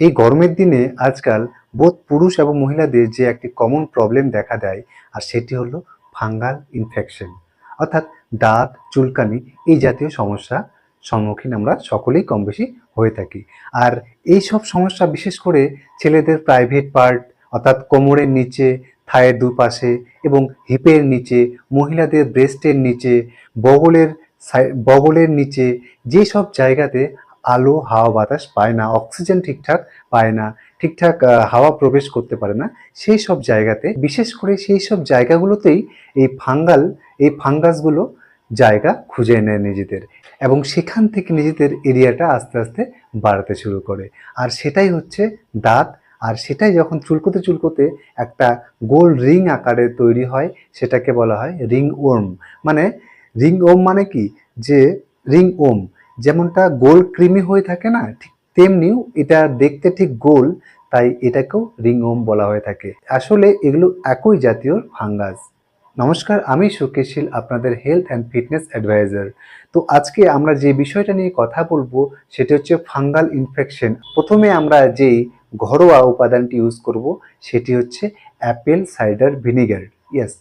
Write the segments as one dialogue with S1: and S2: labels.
S1: এই গরমের দিনে আজকাল বোধ পুরুষ এবং মহিলাদের যে একটি কমন প্রবলেম দেখা দেয়, আর সেটি হলো ফাঙ্গাল ইনফেকশন অর্থাৎ দাঁত, চুলকানি এই জাতীয় সমস্যা সম্মুখীন আমরা সকলেই কম বেশি হয়ে থাকি। আর এই সব সমস্যা বিশেষ করে ছেলেদের প্রাইভেট পার্ট অর্থাৎ কোমরের নিচে, থায়ের দুপাশে এবং হিপের নিচে, মহিলাদের ব্রেস্টের নিচে, বগলের বগলের নিচে, যেসব জায়গাতে আলো, হাওয়া, বাতাস পায় না, অক্সিজেন ঠিকঠাক পায় না, ঠিকঠাক হাওয়া প্রবেশ করতে পারে না, সেই সব জায়গাতে, বিশেষ করে সেই সব জায়গাগুলোতেই এই ফাঙ্গাল, এই ফাঙ্গাসগুলো জায়গা খুঁজে নেয় নিজেদের এবং সেখান থেকে নিজেদের এরিয়াটা আস্তে আস্তে বাড়াতে শুরু করে। আর সেটাই হচ্ছে দাঁত, আর সেটাই যখন চুলকোতে চুলকোতে একটা গোল রিং আকারে তৈরি হয়, সেটাকে বলা হয় রিং ওর্ম মানে রিং ওম মানে কি? যে রিং ওম। যেমনটা গোল কৃমি হয়ে থাকে না, ঠিক তেমনিও এটা দেখতে ঠিক গোল, তাই এটাকেও রিং ওম বলা হয়ে থাকে। আসলে এগুলো একই জাতীয় ফাঙ্গাস। নমস্কার, আমি সুকেশীল আপনাদের হেলথ অ্যান্ড ফিটনেস অ্যাডভাইজার তো আজকে আমরা যে বিষয়টা নিয়ে কথা বলব, সেটা হচ্ছে ফাঙ্গাল ইনফেকশন প্রথমে আমরা যেই ঘরোয়া উপাদানটি ইউজ করব, সেটি হচ্ছে অ্যাপেল সাইডার ভিনিগার ইয়েস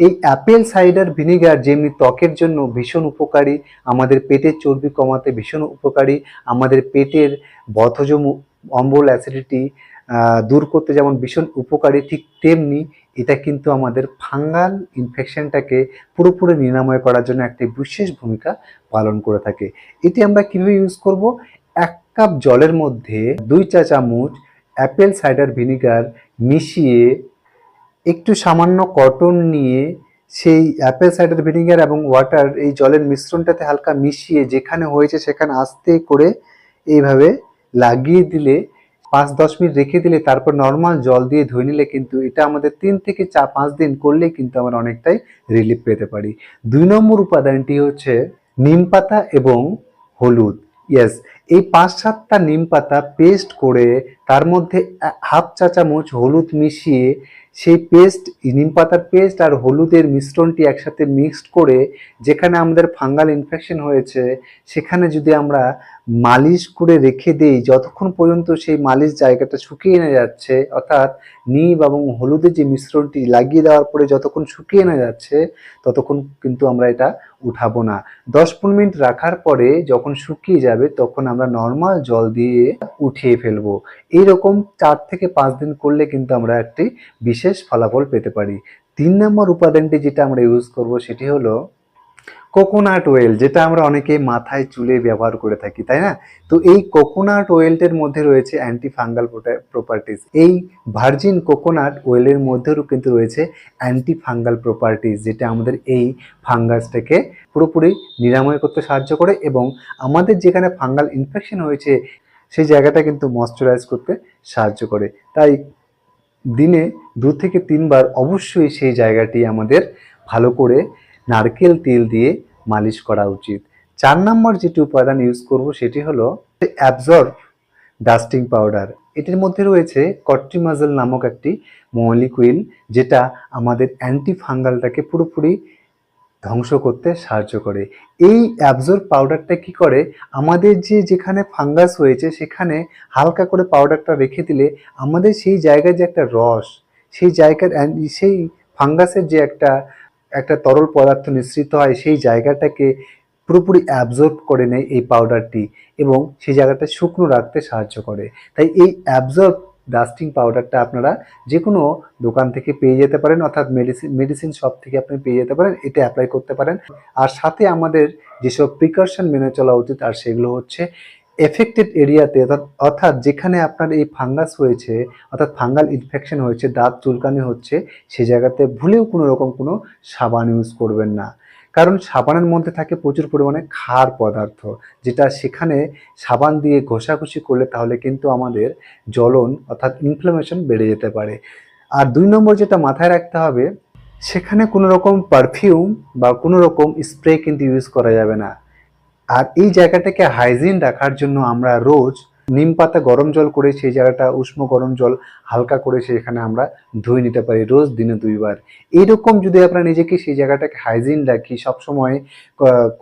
S1: এই অ্যাপেল সাইডার ভিনিগার যেমনি ত্বকের জন্য ভীষণ উপকারী, আমাদের পেটের চর্বি কমাতে ভীষণ উপকারী, আমাদের পেটের বথজম অম্বল অ্যাসিডিটি দূর করতে যেমন ভীষণ উপকারী, ঠিক তেমনি এটা কিন্তু আমাদের ফাঙ্গাল ইনফেকশনটাকে পুরোপুরি নিরাময় করার জন্য একটি বিশেষ ভূমিকা পালন করে থাকে। এটি আমরা কীভাবে ইউজ করব? এক কাপ জলের মধ্যে দুই চা চামচ অ্যাপেল সাইডার ভিনিগার মিশিয়ে একটু সামান্য কটন নিয়ে সেই অ্যাপেল সাইডার ভিনিগার এবং ওয়াটার এই জলের মিশ্রণটাতে হালকা মিশিয়ে যেখানে হয়েছে সেখানে আস্তে করে এইভাবে লাগিয়ে দিলে পাঁচ দশ মিনিট রেখে দিলে তারপর নর্মাল জল দিয়ে ধুয়ে নিলে কিন্তু এটা আমাদের তিন থেকে চার পাঁচ দিন করলে কিন্তু আমরা অনেকটাই রিলিফ পেতে পারি। দুই নম্বর উপাদানটি হচ্ছে নিম পাতা এবং হলুদ। ইয়েস এই পাঁচ সাতটা নিম পাতা পেস্ট করে তার মধ্যে হাফ চা চামচ হলুদ মিশিয়ে সেই পেস্ট ইনিম পাতার পেস্ট আর হলুদের মিশ্রণটি একসাথে মিক্সড করে যেখানে আমাদের ফাঙ্গাল ইনফেকশন হয়েছে, সেখানে যদি আমরা মালিশ করে রেখে দেই, যতক্ষণ পর্যন্ত সেই মালিশ জায়গাটা শুকিয়ে না যাচ্ছে, অর্থাৎ নিম এবং হলুদের যে মিশ্রণটি লাগিয়ে দেওয়ার পরে যতক্ষণ শুকিয়ে না যাচ্ছে, ততক্ষণ কিন্তু আমরা এটা উঠাবো না। দশ পনেরো মিনিট রাখার পরে যখন শুকিয়ে যাবে, তখন আমরা নর্মাল জল দিয়ে উঠিয়ে ফেলব। এইরকম চার থেকে পাঁচ দিন করলে কিন্তু আমরা একটি বিশেষ ফলাফল পেতে পারি। তিন নম্বর উপাদানটি যেটা আমরা ইউজ করব সেটি হলো কোকোনাট অয়েল যেটা আমরা অনেকে মাথায় চুলে ব্যবহার করে থাকি, তাই না? তো এই কোকোনাট অয়েলটার মধ্যে রয়েছে অ্যান্টি ফাঙ্গাল প্রপার্টিস এই ভার্জিন কোকোনাট অয়েলের মধ্যেও কিন্তু রয়েছে অ্যান্টি ফাঙ্গাল প্রপার্টিস যেটা আমাদের এই ফাঙ্গাসটাকে পুরোপুরি নিরাময় করতে সাহায্য করে এবং আমাদের যেখানে ফাঙ্গাল ইনফেকশন হয়েছে, সেই জায়গাটা কিন্তু ময়শ্চারাইজ করতে সাহায্য করে। তাই দিনে দু থেকে তিনবার অবশ্যই সেই জায়গাটি আমাদের ভালো করে নারকেল তেল দিয়ে মালিশ করা উচিত। চার নম্বর যেটি উপাদান ইউজ করব সেটি হলো অ্যাবজর্ব ডাস্টিং পাউডার এটির মধ্যে রয়েছে কট্রিমাজল নামক একটি মলিকুইল যেটা আমাদের অ্যান্টি ফাঙ্গালটাকে পুরোপুরি ধ্বংস করতে সাহায্য করে। এই অ্যাবজর্ব পাউডারটা কি করে? আমাদের যে যেখানে ফাঙ্গাস হয়েছে সেখানে হালকা করে পাউডারটা রেখে দিলে আমাদের সেই জায়গায় যে একটা রস, সেই জায়গার, সেই ফাঙ্গাসের যে একটা একটা তরল পদার্থ নিঃসৃত হয়, সেই জায়গাটাকে পুরোপুরি অ্যাবজর্ব করে নেয় এই পাউডারটি এবং সেই জায়গাটা শুকনো রাখতে সাহায্য করে। তাই এই অ্যাবজর্ব ডাস্টিং পাউডারটা আপনারা যে কোনো দোকান থেকে পেয়ে যেতে পারেন, অর্থাৎ মেডিসিন মেডিসিন শপ থেকে আপনি পেয়ে যেতে পারেন এটা অ্যাপ্লাই করতে পারেন। আর সাথে আমাদের যেসব প্রিকশন মেনে চলা উচিত, আর সেগুলো হচ্ছে এফেক্টেড এরিয়াতে অর্থাৎ যেখানে আপনার এই ফাঙ্গাস হয়েছে, অর্থাৎ ফাঙ্গাল ইনফেকশন হয়েছে, দাঁত চুলকানি হচ্ছে সেই জায়গাতে ভুলেও কোনো রকম কোনো সাবান ইউজ করবেন না। কারণ সাবানের মধ্যে থাকে প্রচুর পরিমাণে ক্ষার পদার্থ, যেটা সেখানে সাবান দিয়ে ঘষাঘষি করলে তাহলে কিন্তু আমাদের জ্বলন, অর্থাৎ ইনফ্লামেশন বেড়ে যেতে পারে। আর দুই নম্বর যেটা মাথায় রাখতে হবে, সেখানে কোনো রকম পারফিউম বা কোনো রকম স্প্রে কিন্তু ইউজ করা যাবে না। আর এই জায়গাটাকে হাইজিন রাখার জন্য আমরা রোজ নিম পাতা গরম জল করে সেই জায়গাটা উষ্ণ গরম জল হালকা করে সেখানে আমরা ধুয়ে নিতে পারি রোজ দিনে দুইবার। এইরকম যদি আমরা নিজেকে সেই জায়গাটাকে হাইজিন রাখি, সবসময়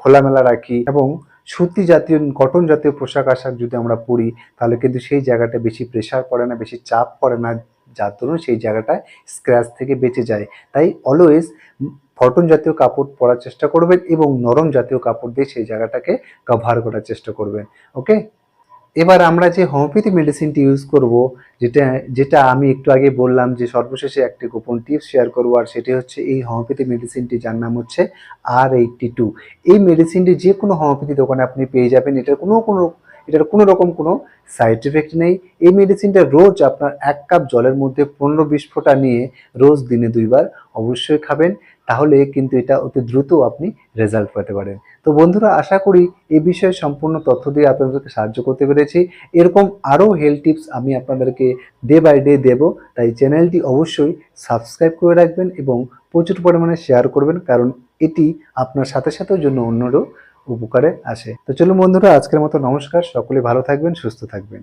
S1: খোলামেলা রাখি এবং সুতি জাতীয়, কটন জাতীয় পোশাক আশাক যদি আমরা পরি, তাহলে কিন্তু সেই জায়গাটা বেশি প্রেশার পড়ে না, বেশি চাপ পড়ে না, যার সেই জায়গাটায় স্ক্র্যাচ থেকে বেঁচে যায়। তাই অলওয়েজ কটন জাতীয় কাপড় পরার চেষ্টা করবেন এবং নরম জাতীয় কাপড় দিয়ে সেই জায়গাটাকে কভার করার চেষ্টা করবেন ওকে এবার আমরা যে হোমিওপ্যাথি মেডিসিনটি ইউজ করব, যেটা যেটা আমি একটু আগে বললাম যে সর্বশেষে একটি গোপন টিপস শেয়ার করব, আর সেটি হচ্ছে এই হোমিওপ্যাথি মেডিসিনটি যার নাম হচ্ছে আর এইটটি টু এই মেডিসিনটি যে কোনো হোমিওপ্যাথি দোকানে আপনি পেয়ে যাবেন, এটার কোনো কোনো, এটার কোনো রকম কোনো সাইড এফেক্ট নেই। এই মেডিসিনটা রোজ আপনার এক কাপ জলের মধ্যে পনেরো বিশ ফোঁটা নিয়ে রোজ দিনে দুইবার অবশ্যই খাবেন। তাহলে কিন্তু এটা অতি দ্রুত আপনি রেজাল্ট পেতে পারেন। তো বন্ধুরা, আশা করি এই বিষয়ে সম্পূর্ণ তথ্য দিয়ে আপনাদেরকে সাহায্য করতে পেরেছি। এরকম আরও হেলথ টিপস আমি আপনাদেরকে ডে বাই ডে দেব। তাই চ্যানেলটি অবশ্যই সাবস্ক্রাইব করে রাখবেন এবং প্রচুর পরিমাণে শেয়ার করবেন, কারণ এটি আপনার সাথে সাথেও জন্য অন্যরও উপকারে আসে। তো চলুন বন্ধুরা, আজকের মতো নমস্কার। সকলে ভালো থাকবেন, সুস্থ থাকবেন।